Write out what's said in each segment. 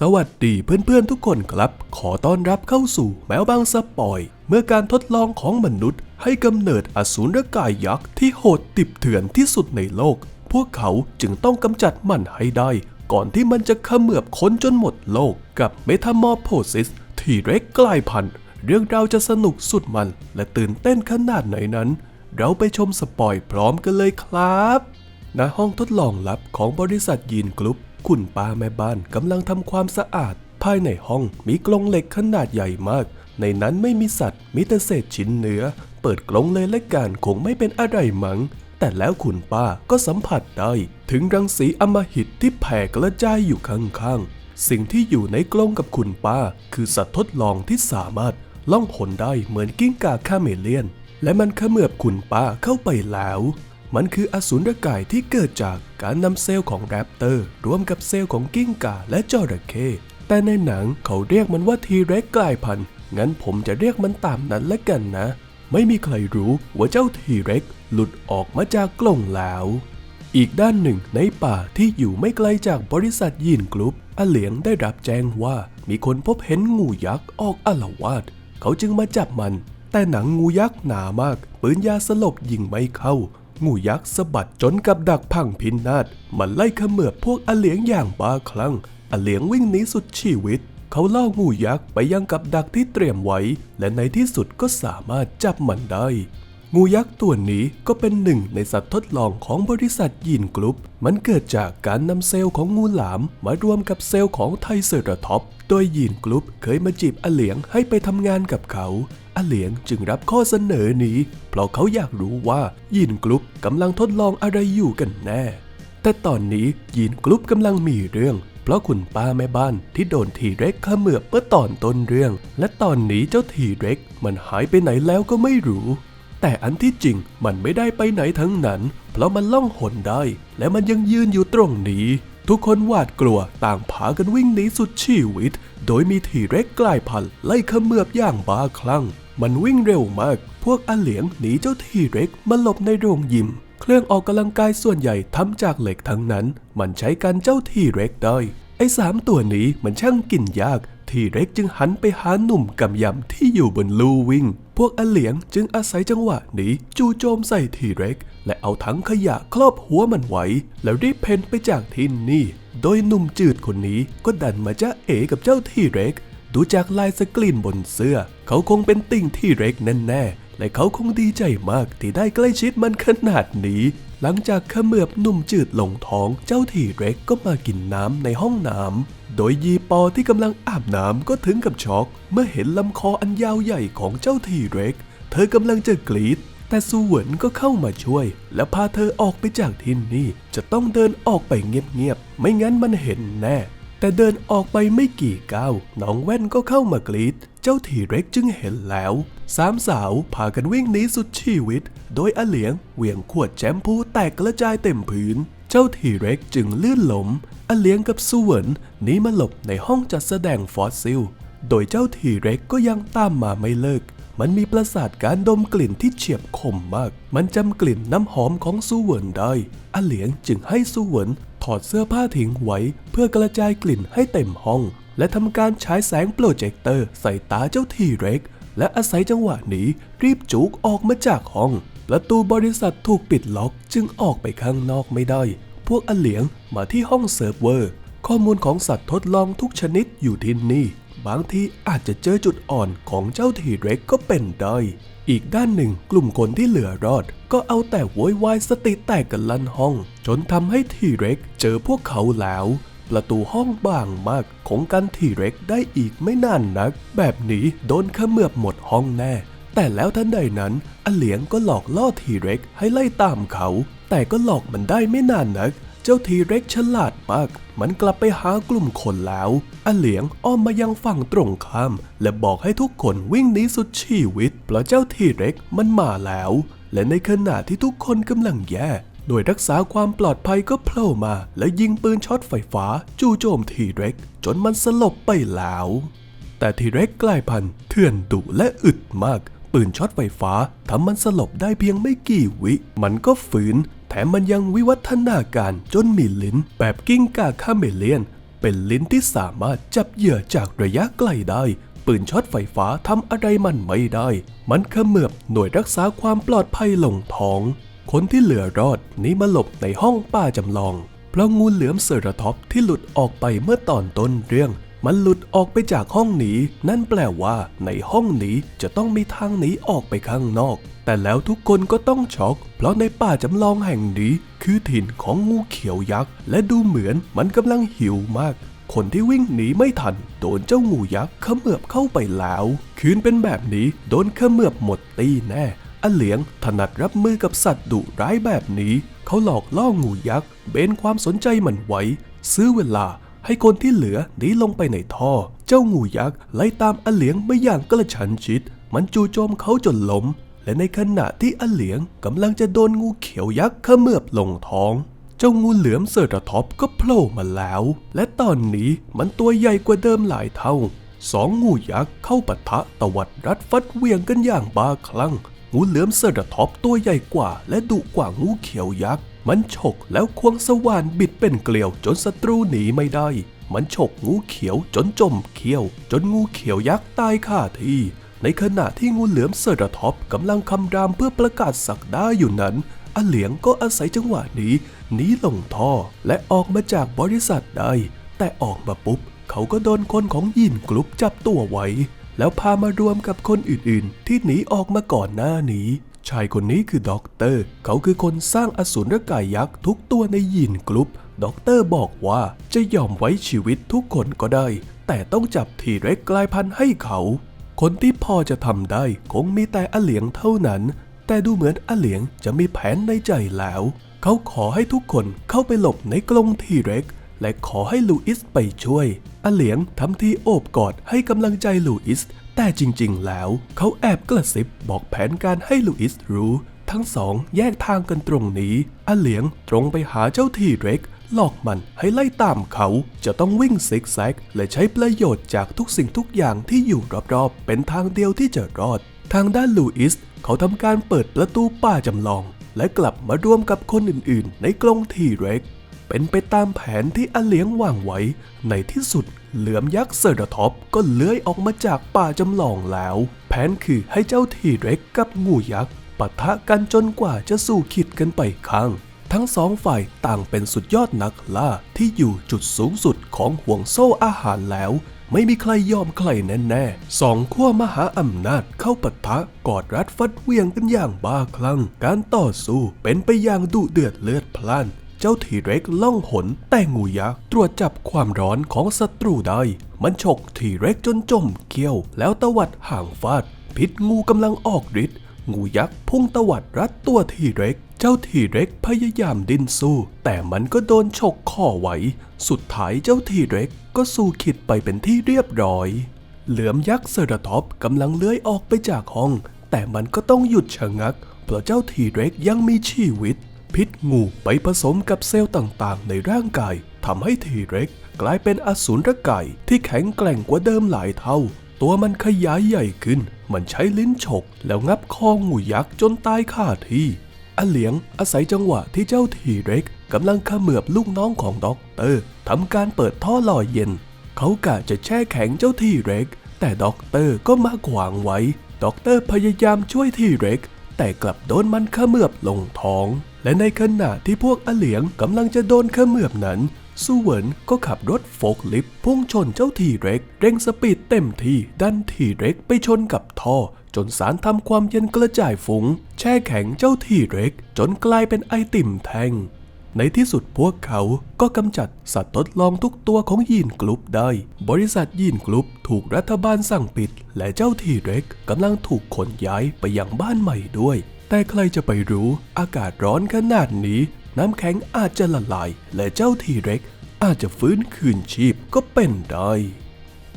สวัสดีเพื่อนๆทุกคนครับ ขอต้อนรับเข้าสู่แมวบางสปอย เมื่อการทดลองของมนุษย์ ให้กำเนิดอสูรกายยักษ์ที่โหดติบเถื่อนที่สุดในโลก พวกเขาจึงต้องกำจัดมันให้ได้ ก่อนที่มันจะเขมือบคนจนหมดโลก กับเมทามอร์โพซิสที่เร็กกลายพันธุ์ เรื่องราวจะสนุกสุดมันและตื่นเต้นขนาดไหนนั้น เราไปชมสปอยพร้อมกันเลยครับณห้องทดลองลับของบริษัทยีนกรุ๊ป คุณป้าแม่บ้านกำลังทำความสะอาด ภายในห้องมีกรงเหล็กขนาดใหญ่มาก ในนั้นไม่มีสัตว์ มีแต่เศษชิ้นเนื้อ เปิดกรงเลยและการคงไม่เป็นอะไรมัง้งแต่แล้วคุณป้าก็สัมผัสได้ ถึงรังสีอมหิตที่แผ่กระจายอยู่ข้างๆ สิ่งที่อยู่ในกรงกับคุณป้า คือสัตว์ทดลองที่สามารถล่องหนได้เหมือนกิ้งก่าคาเมเลียน และมันเขมือบคุณป้าเข้าไปแล้ว มันคืออสูรกายที่เกิดจากการนำเซลล์ของแรปเตอร์รวมกับเซลล์ของกิ้งก่าและจระเข้แต่ในหนังเขาเรียกมันว่าทีเร็กกลายพันธุ์งั้นผมจะเรียกมันตามนั้นละกันนะ ไม่มีใครรู้ว่าเจ้าทีเร็กหลุดออกมาจากกล่องแล้ว อีกด้านหนึ่งในป่าที่อยู่ไม่ไกลจากบริษัทยีนกรุ๊ปอเหลียงได้รับแจ้งว่ามีคนพบเห็นงูยักษ์ออกอาละวาด เขาจึงมาจับมัน แต่หนังงูยักษ์หนามาก ปืนยาสลบยิงไม่เข้า งูยักษ์สะบัดจนกับดักพังพินาศมันไล่ขมือบพวกอเหลียงอย่างบ้าคลั่งอเหลียงวิ่งหนีสุดชีวิต เขาล่องูยักษ์ไปยังกับดักที่เตรียมไว้ และในที่สุดก็สามารถจับมันได้ งูยักษ์ตัวนี้ก็เป็นหนึ่งในสัตว์ทดลองของบริษัทยีนกรุ๊ป มันเกิดจากการนำเซลล์ของงูหลามมารวมกับเซลล์ของไทเซอราท็อป โดยยีนกรุ๊ปเคยมาจีบอเหลียงให้ไปทำงานกับเขาอเหลียงจึงรับข้อเสนอนี้ เพราะเขาอยากรู้ว่ายีนกรุ๊ปกำลังทดลองอะไรอยู่กันแน่ แต่ตอนนี้ยีนกรุ๊ปกำลังมีเรื่อง เพราะคุณป้าแม่บ้านที่โดนทีเร็กขมือบเมื่อตอนต้นเรื่อง และตอนนี้เจ้าทีเร็กมันหายไปไหนแล้วก็ไม่รู้แต่อันที่จริงมันไม่ได้ไปไหนทั้งนั้น เพราะมันล่องหนได้ และมันยังยืนอยู่ตรงนี้ ทุกคนหวาดกลัวต่างพากันวิ่งหนีสุดชีวิต โดยมีทีเร็กกลายพันธุ์ไล่ขมือบอย่างบ้าคลั่ง มันวิ่งเร็วมาก พวกอาเหลียงหนีเจ้าทีเร็กมาหลบในโรงยิม เครื่องออกกำลังกายส่วนใหญ่ทำจากเหล็กทั้งนั้น มันใช้กันเจ้าทีเร็กได้ ไอ้สามตัวนี้มันช่างกินยาก ทีเร็กจึงหันไปหาหนุ่มกำยำที่อยู่บนลู่วิ่ง พวกอเหลียงจึงอาศัยจังหวะนี้จู่โจมใส่ทีเร็ก และเอาถังขยะครอบหัวมันไว้ แล้วรีบเพนไปจากที่นี่ โดยหนุ่มจืดคนนี้ก็ดันมาจ้าเอกับเจ้าทีเร็ก ดูจากลายสกรีนบนเสื้อ เขาคงเป็นติ่งทีเร็กแน่ๆ และเขาคงดีใจมากที่ได้ใกล้ชิดมันขนาดนี้ หลังจากเขมือบหนุ่มจืดลงท้องเจ้าทีเร็กก็มากินน้ำในห้องน้ำโดยยีปอที่กำลังอาบน้ำก็ถึงกับช็อก เมื่อเห็นลำคออันยาวใหญ่ของเจ้าทีเร็ก เธอกำลังจะกรีดแต่ซูเหวินก็เข้ามาช่วย และพาเธอออกไปจากที่นี่ จะต้องเดินออกไปเงียบๆ ไม่งั้นมันเห็นแน่ แต่เดินออกไปไม่กี่ก้าวน้องแว่นก็เข้ามากรีด เจ้าทีเร็กจึงเห็นแล้ว สามสาวพากันวิ่งหนีสุดชีวิต โดยอเหลียงเหวี่ยงขวดแชมพูแตกกระจายเต็มพื้น เจ้าทีเร็กจึงลื่นล้มอเหลียงกับซูเหวินหนีมาหลบในห้องจัดแสดงฟอสซิล โดยเจ้าทีเร็กก็ยังตามมาไม่เลิก มันมีประสาทการดมกลิ่นที่เฉียบคมมาก มันจำกลิ่นน้ำหอมของซูเหวินได้ อเหลียงจึงให้ซูเหวินถอดเสื้อผ้าทิ้งไว้ เพื่อกระจายกลิ่นให้เต็มห้อง และทำการฉายแสงโปรเจคเตอร์ใส่ตาเจ้าทีเร็ก และอาศัยจังหวะนี้รีบจุกออกมาจากห้อง ประตูบริษัทถูกปิดล็อกจึงออกไปข้างนอกไม่ได้ พวกอเหลียงมาที่ห้องเซิร์ฟเวอร์ ข้อมูลของสัตว์ทดลองทุกชนิดอยู่ที่นี่ บางทีอาจจะเจอจุดอ่อนของเจ้าทีเร็กก็เป็นได้ อีกด้านหนึ่งกลุ่มคนที่เหลือรอด ก็เอาแต่โวยวายสติแตกกันลั่นห้อง จนทำให้ทีเร็กเจอพวกเขาแล้ว ประตูห้องบางมากคงกันทีเร็กได้อีกไม่นานนัก แบบนี้โดนขมือบหมดห้องแน่ แต่แล้วทันใดนั้นอเหลียงก็หลอกล่อทีเร็กให้ไล่ตามเขา แต่ก็หลอกมันได้ไม่นานนัก เจ้าทีเร็กฉลาดมาก มันกลับไปหากลุ่มคนแล้วอเหลียงอ้อมมายังฝั่งตรงข้าม และบอกให้ทุกคนวิ่งหนีสุดชีวิตเพราะเจ้าทีเร็กมันมาแล้ว และในขณะที่ทุกคนกำลังแย่ หน่วยรักษาความปลอดภัยก็โผล่มา แล้วยิงปืนช็อตไฟฟ้า จู่โจมทีเร็กจนมันสลบไปแล้ว แต่ทีเร็กกลายพันธุ์เถื่อนดุและอึดมาก ปืนช็อตไฟฟ้าทำมันสลบได้เพียงไม่กี่วิ มันก็ฝืน แถมมันยังวิวัฒนาการจนมีลิ้น แบบกิ้งก่าคาเมเลียน เปเป็นลิ้นที่สามารถจับเหยื่อจากระยะไกลได้ปืนช็อตไฟฟ้าทำอะไรมันไม่ได้ มันเขมือบหน่วยรักษาความปลอดภัยลงท้อง คนที่เหลือรอดหนีมาหลบในห้องป่าจำลอง เพราะงูเหลือมเซอราท็อปที่หลุดออกไปเมื่อตอนต้นเรื่อง มันหลุดออกไปจากห้องหนีนั่นแปลว่าในห้องนี้จะต้องมีทางหนีออกไปข้างนอก แต่แล้วทุกคนก็ต้องช็อก เพราะในป่าจำลองแห่งนี้ คือถิ่นของงูเขียวยักษ์ และดูเหมือนมันกำลังหิวมากคนที่วิ่งหนีไม่ทัน โดนเจ้างูยักษ์เขมือบเข้าไปแล้ว คืนเป็นแบบนี้โดนเขมือบหมดตีแน่ อเหลียงถนัดรับมือกับสัตว์ดุร้ายแบบนี้ เขาหลอกล่องูยักษ์เบนความสนใจมันไว้ ซื้อเวลาให้คนที่เหลือหนีลงไปในท่อ เจ้างูยักษ์ไล่ตามอเหลียงไม่อย่างกระชันชิด มันจู่โจมเขาจนล้ม และในขณะที่อเหลียงกำลังจะโดนงูเขียวยักษ์เขมือบลงท้อง เจ้างูเหลือมเซอร์ตท็อปก็โผล่มาแล้ว และตอนนี้มันตัวใหญ่กว่าเดิมหลายเท่าสองงูยักษ์เข้าปะทะตวัดรัดฟัดเวียงกันอย่างบ้าคลั่ง งูเหลือมเซอร์ท็อปตัวใหญ่กว่า และดุกว่างูเขียวยักษ์ มันฉกแล้วควงสว่านบิดเป็นเกลียวจนศัตรูหนีไม่ได้ มันฉกงูเขียวจนจมเขี้ยว จนงูเขียวยักษ์ตายคาที่ ในขณะที่งูเหลือมเซอร์ท็อปกำลังคำรามเพื่อประกาศสักดาอยู่นั้นอาเหลียงก็อาศัยจังหวะนี้หนีลงท่อและออกมาจากบริษัทได้ แต่ออกมาปุ๊บ เขาก็โดนคนของยินกรุ๊ปจับตัวไว้ แล้วพามารวมกับคนอื่นๆ ที่หนีออกมาก่อนหน้านี้ ชายคนนี้คือด็อกเตอร์ เขาคือคนสร้างอสูรกายยักษ์ทุกตัวในยินกรุ๊ปด็อกเตอร์บอกว่าจะยอมไว้ชีวิตทุกคนก็ได้ แต่ต้องจับทีเร็กกลายพันธุ์ให้เขา คนที่พอจะทำได้คงมีแต่อเหลียงเท่านั้น แต่ดูเหมือนอเหลียงจะมีแผนในใจแล้ว เขาขอให้ทุกคนเข้าไปหลบในกรงทีเร็ก และขอให้ลูอิสไปช่วยอเหลียงทำทีโอบกอดให้กำลังใจลูอิส แต่จริงๆ แล้ว เขาแอบกระซิบบอกแผนการให้ลูอิสรู้ ทั้งสองแยกทางกันตรงนี้อเหลียงตรงไปหาเจ้าทีเร็กหลอกมันให้ไล่ตามเขาจะต้องวิ่งซิกแซก และใช้ประโยชน์จากทุกสิ่งทุกอย่างที่อยู่รอบๆ เป็นทางเดียวที่จะรอด ทางด้านลูอิส เขาทำการเปิดประตูป่าจำลอง และกลับมารวมกับคนอื่นๆ ในกรงทีเร็ก เป็นไปตามแผนที่อเหลียงวางไว้ ในที่สุดเหลือมยักษ์เซอร์ดท็อปก็เลื้อยออกมาจากป่าจำลองแล้ว แผนคือให้เจ้าทีเร็กกับงูยักษ์ปะทะกันจนกว่าจะสู้ขิดกันไปข้าง ทั้งสองฝ่ายต่างเป็นสุดยอดนักล่าที่อยู่จุดสูงสุดของห่วงโซ่อาหารแล้ว ไม่มีใครยอมใครแน่ๆสองขั้วมหาอำนาจเข้าปะทะกอดรัดฟัดเวียงกันอย่างบ้าคลั่ง การต่อสู้เป็นไปอย่างดุเดือดเลือดพล่าน เจ้าทีเร็กล่องหนแต่งูยักษ์ตรวจจับความร้อนของศัตรูได้ มันฉกทีเร็กจนจมเกี้ยว แล้วตวัดห่างฟาด พิษงูกำลังออกฤทธิ์งูยักษ์พุ่งตวัดรัดตัวทีเร็ก เจ้าทีเร็กพยายามดิ้นสู้ แต่มันก็โดนฉกคอไว้ สุดท้ายเจ้าทีเร็กก็สู้ขิดไปเป็นที่เรียบร้อย เหลือมยักษ์เซอร์ท็อปกำลังเลื้อยออกไปจากห้อง แต่มันก็ต้องหยุดชะงัก เพราะเจ้าทีเร็กยังมีชีวิต พิษงูไปผสมกับเซลล์ต่างๆ ในร่างกายทำให้ทีเร็กกลายเป็นอสูรกายที่แข็งแกร่งกว่าเดิมหลายเท่า ตัวมันขยายใหญ่ขึ้น มันใช้ลิ้นฉก แล้วงับคองูยักษ์จนตายคาที่อเหลียงอาศัยจังหวะที่เจ้าทีเร็กกำลังขมือบลูกน้องของด็อกเตอร์ทำการเปิดท่อหล่อเย็น เขากะจะแช่แข็งเจ้าทีเร็ก แต่ด็อกเตอร์ก็มาขวางไว้ด็อกเตอร์พยายามช่วยทีเร็ก แต่กลับโดนมันขมือบลงท้อง และในขณะที่พวกอเหลียงกำลังจะโดนเขมือบนั้นซูเวินก็ขับรถโฟกลิฟต์พุ่งชนเจ้าทีเร็ก เร่งสปีดเต็มที่ดันทีเร็กไปชนกับท่อ จนสารทำความเย็นกระจายฝุง แช่แข็งเจ้าทีเร็ก จนกลายเป็นไอติมแทงในที่สุดพวกเขาก็กำจัดสัตว์ทดลองทุกตัวของยีนกรุ๊ปได้ บริษัทยีนกรุ๊ปถูกรัฐบาลสั่งปิด และเจ้าทีเร็กกำลังถูกขนย้ายไปยังบ้านใหม่ด้วย แต่ใครจะไปรู้อากาศร้อนขนาดนี้ น้ำแข็งอาจจะละลาย และเจ้าทีเร็ก อาจจะฟื้นคืนชีพก็เป็นได้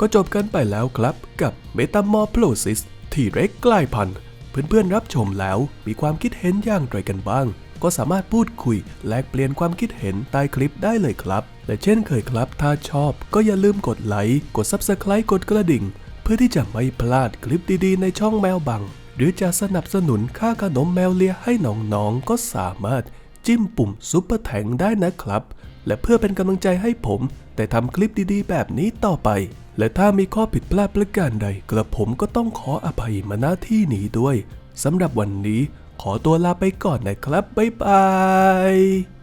ก็จบกันไปแล้วครับกับเมตามอร์โพลซิสทีเร็กกลายพันธุ์ เพื่อนๆรับชมแล้วมีความคิดเห็นอย่างไรกันบ้าง ก็สามารถพูดคุย แลกเปลี่ยนความคิดเห็นใต้คลิปได้เลยครับ และเช่นเคยครับ ถ้าชอบก็อย่าลืมกดไลค์กด Subscribe กดกระดิ่ง เพื่อที่จะไม่พลาดคลิปดีๆ ในช่องแมวบัง หรือจะสนับสนุนค่าขนมแมวเลียให้น้องๆ ก็สามารถจิ้มปุ่มซุปเปอร์แทงได้นะครับ และเพื่อเป็นกำลังใจให้ผมแต่ทำคลิปดีๆ แบบนี้ต่อไป และถ้ามีข้อผิดพลาดประการใด กระผมก็ต้องขออภัยมาณที่นี้ด้วยสำหรับวันนี้ขอตัวลาไปก่อนนะครับ บ๊ายบาย